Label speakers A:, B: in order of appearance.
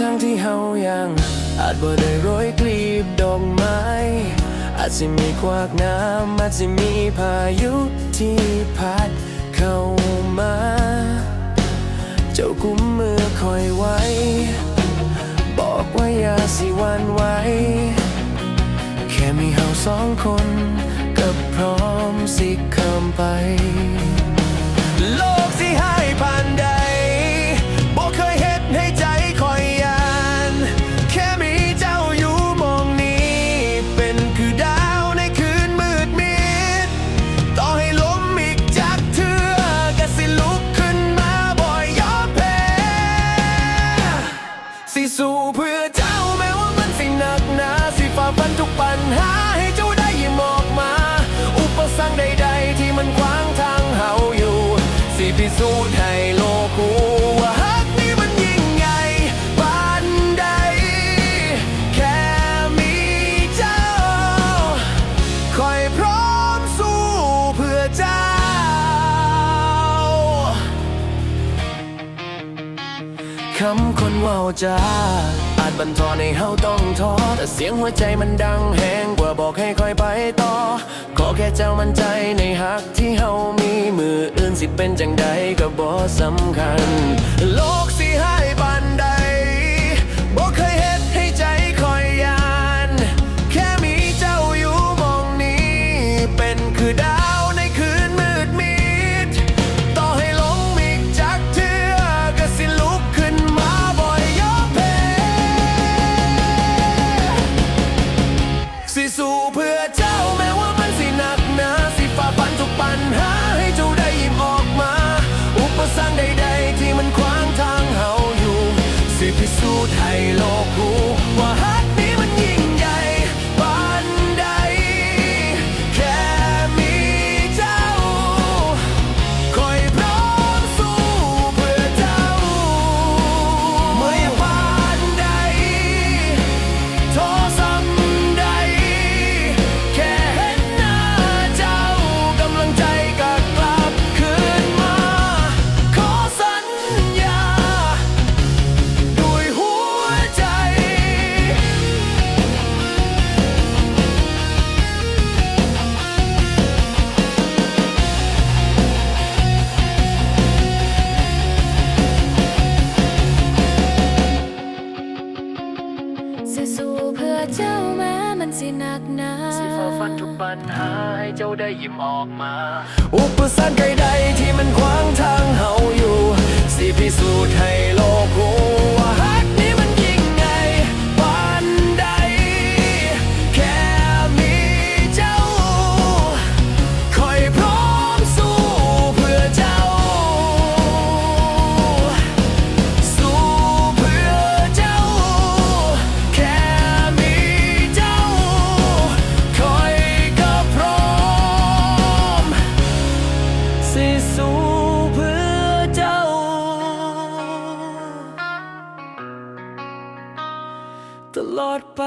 A: ทางที่เฮายังอาจบ่ได้โรยกลีบดอกไม้ อาจสิมีควากน้ำอาจสิมีพายุที่พัดเข้ามา เจ้ากุมมือคอยไว้ บอกว่าอย่าสิวันไหวแค่มีเฮาสองคนก็พร้อมสิข้ามไป สู้ให้โลกรู้ว่าฮักนี้มันยิ่งใหญ่ปานใด แค่มีเจ้า คอยพร้อมสู้เพื่อเจ้า คำคนเว่าจาอาจบันทอนให้เฮาต้องท้อแต่เสียงหัวใจมันดังแหงกว่าบอกให้คอยไปต่อ ขอแค่เจ้ามั่นใจในฮักที่เฮา เป็นจังใดก็บ่สำคัญโลก สิหนักหนาสิฝ่าฟันทุกปัญหาให้เจ้าได้ยิ้มออกมา อุปสรรคใดๆที่มันขวางทางเฮาอยู่ สิพิส ลอดไป